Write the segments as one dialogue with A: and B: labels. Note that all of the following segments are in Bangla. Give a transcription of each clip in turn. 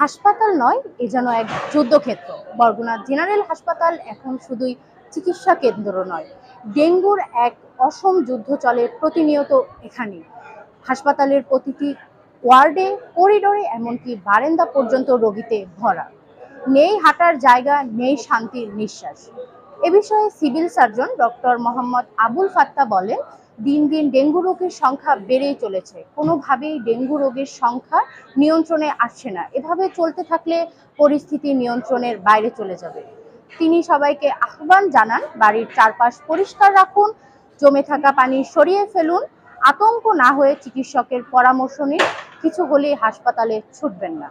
A: হাসপাতাল নয়, এ যেন এক যুদ্ধক্ষেত্র। বরগুনা জেনারেল হাসপাতাল এখন শুধুই চিকিৎসা কেন্দ্র নয়, ডেঙ্গুর এক অসম যুদ্ধ চলে প্রতিনিয়ত এখানে। হাসপাতালের প্রতিটি ওয়ার্ডে, করিডোরে, এমনকি বারেন্দা পর্যন্ত রোগীতে ভরা। নেই হাঁটার জায়গা, নেই শান্তির নিঃশ্বাস। এ বিষয়ে civil surgeon doctor Mohammad Abul Fatta বলেন দিন দিন ডেঙ্গু রোগের সংখ্যা বেড়েই চলেছে। কোনোভাবেই ডেঙ্গু রোগের সংখ্যা নিয়ন্ত্রণে আসছে না। এভাবে চলতে থাকলে পরিস্থিতি নিয়ন্ত্রণের বাইরে চলে যাবে। তিনি সবাইকে আহ্বান জানান, বাড়ির চারপাশ পরিষ্কার রাখুন, জমে থাকা পানি সরিয়ে ফেলুন, আতঙ্ক না হয়ে চিকিৎসকের পরামর্শ নিন, কিছু হলেই হাসপাতালে ছুটবেন না।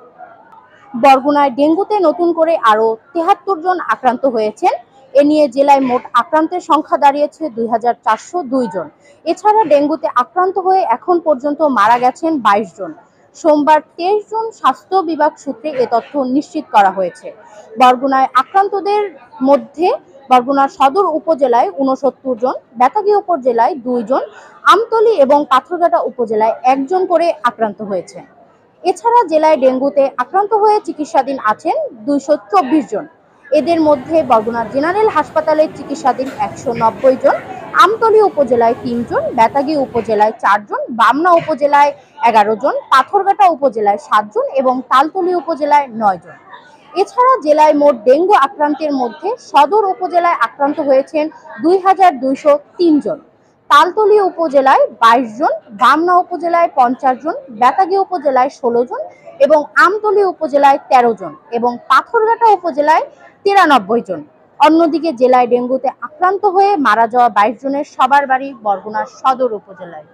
A: বরগুনায় ডেঙ্গুতে নতুন করে আরও তেহাত্তর জন আক্রান্ত হয়েছেন। এ নিয়ে জেলায় মোট আক্রান্তের সংখ্যা দাঁড়িয়েছে দুই হাজার চারশো দুই জন। এছাড়া ডেঙ্গুতে আক্রান্ত হয়ে এখন পর্যন্ত মারা গেছেন বাইশ জন। সোমবার তেইশ জন স্বাস্থ্য বিভাগ সূত্রে এ তথ্য নিশ্চিত করা হয়েছে। বরগুনায় আক্রান্তদের মধ্যে বরগুনা সদর উপজেলায় উনসত্তর জন বেতাগী উপজেলায় দুইজন আমতলী এবং পাথরঘাটা উপজেলায় একজন করে আক্রান্ত হয়েছে। এছাড়া জেলায় ডেঙ্গুতে আক্রান্ত হয়ে চিকিৎসাধীন আছেন দুইশো চব্বিশ জন। এদের মধ্যে বরগুনা জেনারেল হাসপাতালে চিকিৎসাধীন একশো নব্বই জন, আমতলী উপজেলায় তিনজন বেতাগী উপজেলায় চারজন বামনা উপজেলায় এগারো জন, পাথরঘাটা উপজেলায় সাতজন এবং তালতলী উপজেলায় নয় জন। এছাড়া জেলায় মোট ডেঙ্গু আক্রান্তের মধ্যে সদর উপজেলায় আক্রান্ত হয়েছেন দুই হাজার দুইশো তিন জন। তালতলী উপজেলায় বাইশ জন, বামনা উপজেলায় পঞ্চাশ জন, বেতাগী উপজেলায় ষোলো জন এবং আমতলী উপজেলায় তেরো জন এবং পাথরঘাটা উপজেলায় তিরানব্বই জন। অন্যদিকে জেলায় ডেঙ্গুতে আক্রান্ত হয়ে মারা যাওয়া বাইশ জনের সবার বাড়ি বরগুনার সদর উপজেলায়।